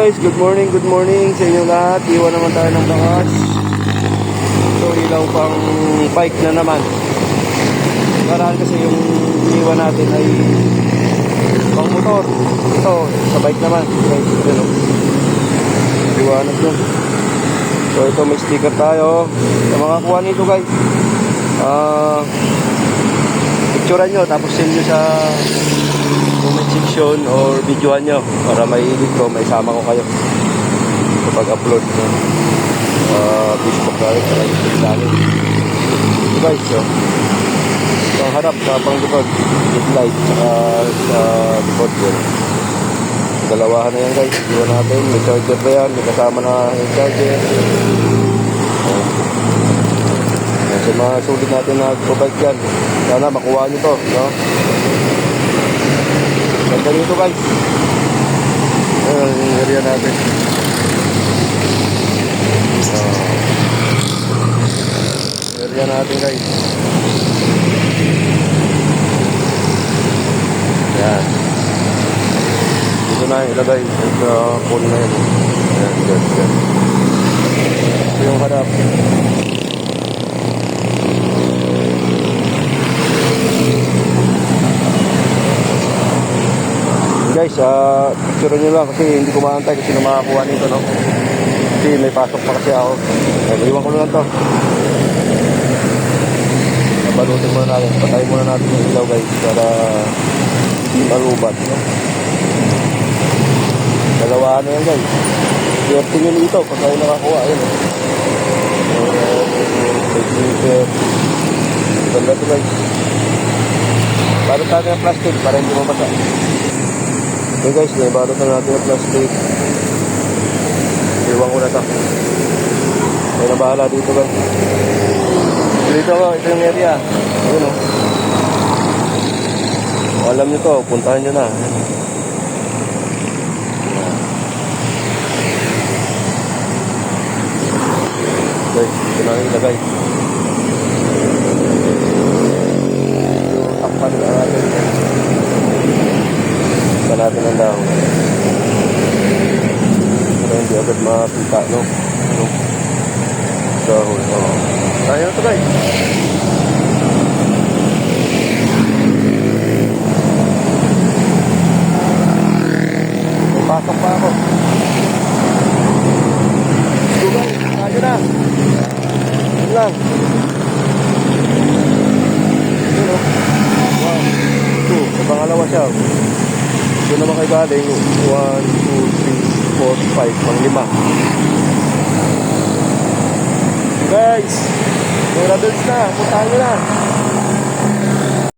guys, good morning, good morning sa inyo lahat. Iwan naman tayo ng bakas. So ilaw pang bike na naman. Karaan kasi yung iniwan natin ay pang motor. Ito, sa bike naman. Guys, ito no. Liwanag yun. So ito may sticker tayo. Sa mga kuha nito guys. Ah, picturean nyo tapos send nyo sa comment section or videoan nyo para may edit ko, may sama ko kayo kapag upload no? uh, Facebook natin sa YouTube natin so guys so, so ang harap sa pang likod headlight saka sa likod yun. Dalawahan na yan guys. Iwan natin. May charger pa yan. May kasama na yung charger. Oh. Sa mga sulit natin na provide yan sana makuha nyo to no? Ganda dito guys. Ayan, yung area natin. Uh, area natin guys. Ayan. Dito na ilagay. Phone na yun. Ayan, dyan. Ito yung harap. Guys, ah, picture nyo lang kasi hindi ko maantay kasi na makakuha nito, no? Kasi may pasok pa kasi ako. Eh, iwan ko na lang to. Nabalutin muna natin. Patayin muna natin yung ilaw, guys, para hindi malubat, no? Dalawa na yan, guys. Swerte nyo dito pag kayo nakakuha, ayun, eh. Ganda to, guys. Balot natin ang plastic para hindi mabasa. Okay guys, naibalot na natin ang plastic. Iwan ko na ito. May na bahala dito guys. Dito ako, ito yung area. Ayun o. Kung alam nyo to, puntahan nyo na. Guys, ito na ilagay. Yung takpan na natin. Natin ang dahon. Para hindi agad makita, no? Ano? Dahon, oo. Kaya na ito, pasok pa ako. Go, guys. Na. Yun lang. Oh. One, two. Sa pangalawa siya. Doon naman kayo galing. One, two, three, four, five. Pang lima. Guys, may rebels na. Puntahan nyo na.